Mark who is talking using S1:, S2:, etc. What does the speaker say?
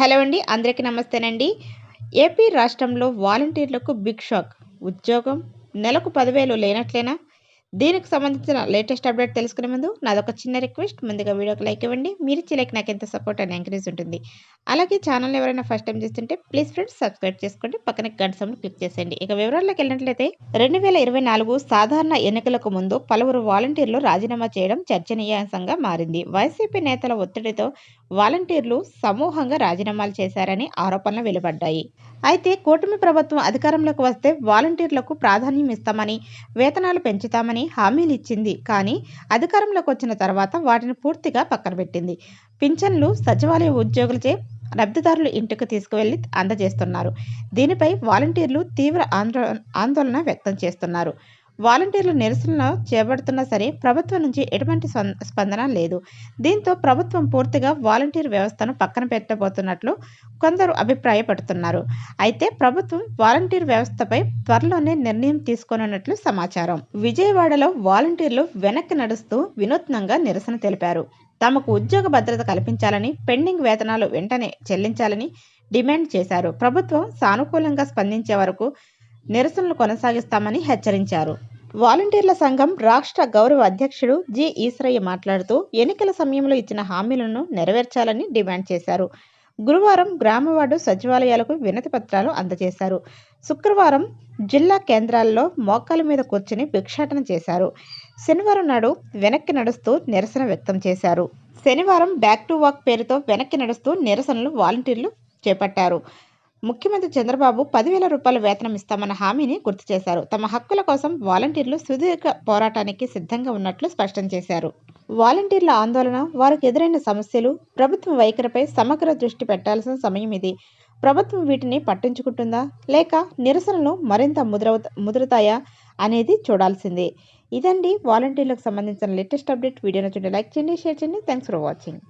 S1: Hello అండి అందరికీ నమస్తేనండి. AP రాష్ట్రంలో వాలంటీర్లకు బిగ్ షాక్. ఉద్యోగం నెలకు పదివేలు లేనట్లేనా? దీనికి సంబంధించిన లేటెస్ట్ అప్డేట్ తెలుసుకునే ముందు నాదొక చిన్న రిక్వెస్ట్. ముందుగా వీడియోకి లైక్ ఇవ్వండి. మీరు ఇచ్చే లైక్ నాకు ఎంత సపోర్ట్ అని ఎంకరేజ్ ఉంటుంది. అలాగే ఛానల్ ఎవరైనా ఫస్ట్ టైం చూస్తుంటే ప్లీజ్ ఫ్రెండ్స్ సబ్స్క్రైబ్ చేసుకోండి. పక్కన గంట సమ్ క్లిక్ చేసేయండి. ఇక వివరాల్లోకి వెళ్ళినట్లయితే రెండు వేల ఇరవై నాలుగు సాధారణ ఎన్నికలకు ముందు పలువురు వాలంటీర్లు రాజీనామా చేయడం చర్చనీయాంశంగా మారింది. వైసీపీ నేతల ఒత్తిడితో వాలంటీర్లు సమూహంగా రాజీనామాలు చేశారని ఆరోపణలు వెలువడ్డాయి. అయితే కూటమి ప్రభుత్వం అధికారంలోకి వస్తే వాలంటీర్లకు ప్రాధాన్యం ఇస్తామని వేతనాలు పెంచుతామని హామీలు ఇచ్చింది. కానీ అధికారంలోకి వచ్చిన తర్వాత వాటిని పూర్తిగా పక్కన పెట్టింది పింఛన్లు సచివాలయ ఉద్యోగులచే లబ్ధిదారులు ఇంటికి తీసుకువెళ్ళి అందజేస్తున్నారు. దీనిపై వాలంటీర్లు తీవ్ర ఆందోళన వ్యక్తం చేస్తున్నారు. వాలంటీర్లు నిరసనలు చేపడుతున్నా సరే ప్రభుత్వం నుంచి ఎటువంటి స్పందన లేదు. దీంతో ప్రభుత్వం పూర్తిగా వాలంటీర్ వ్యవస్థను పక్కన పెట్టబోతున్నట్లు కొందరు అభిప్రాయపడుతున్నారు. అయితే ప్రభుత్వం వాలంటీర్ వ్యవస్థపై త్వరలోనే నిర్ణయం తీసుకోనున్నట్లు సమాచారం. విజయవాడలో వాలంటీర్లు వెనక్కి నడుస్తూ వినూత్నంగా నిరసన తెలిపారు. తమకు ఉద్యోగ భద్రత కల్పించాలని పెండింగ్ వేతనాలు వెంటనే చెల్లించాలని డిమాండ్ చేశారు. ప్రభుత్వం సానుకూలంగా స్పందించే వరకు నిరసనలు కొనసాగిస్తామని హెచ్చరించారు. వాలంటీర్ల సంఘం రాష్ట్ర గౌరవ అధ్యక్షుడు జి ఈశ్వరయ్య మాట్లాడుతూ ఎన్నికల సమయంలో ఇచ్చిన హామీలను నెరవేర్చాలని డిమాండ్ చేశారు. గురువారం గ్రామవార్డు సచివాలయాలకు వినతి పత్రాలు అందజేశారు. శుక్రవారం జిల్లా కేంద్రాల్లో మోకాల మీద కూర్చుని భిక్షాటన చేశారు. శనివారం నాడు వెనక్కి నడుస్తూ నిరసన వ్యక్తం చేశారు. శనివారం బ్యాక్ టు వాక్ పేరుతో వెనక్కి నడుస్తూ నిరసనలు వాలంటీర్లు చేపట్టారు. ముఖ్యమంత్రి చంద్రబాబు పదివేల రూపాయల వేతనం ఇస్తామన్న హామీని గుర్తు చేశారు. తమ హక్కుల కోసం వాలంటీర్లు సుదీర్ఘ పోరాటానికి సిద్ధంగా ఉన్నట్లు స్పష్టం చేశారు. వాలంటీర్ల ఆందోళన వారికి ఎదురైన సమస్యలు ప్రభుత్వం వైఖరిపై సమగ్ర దృష్టి పెట్టాల్సిన సమయం ఇది. ప్రభుత్వం వీటిని పట్టించుకుంటుందా? లేక నిరసనలు మరింత ముద్ర ముదురుతాయా అనేది చూడాల్సిందే. ఇదండి వాలంటీర్లకు సంబంధించిన లేటెస్ట్ అప్డేట్. వీడియోను చూడండి లైక్ చేయండి షేర్ చేయండి. Thanks for watching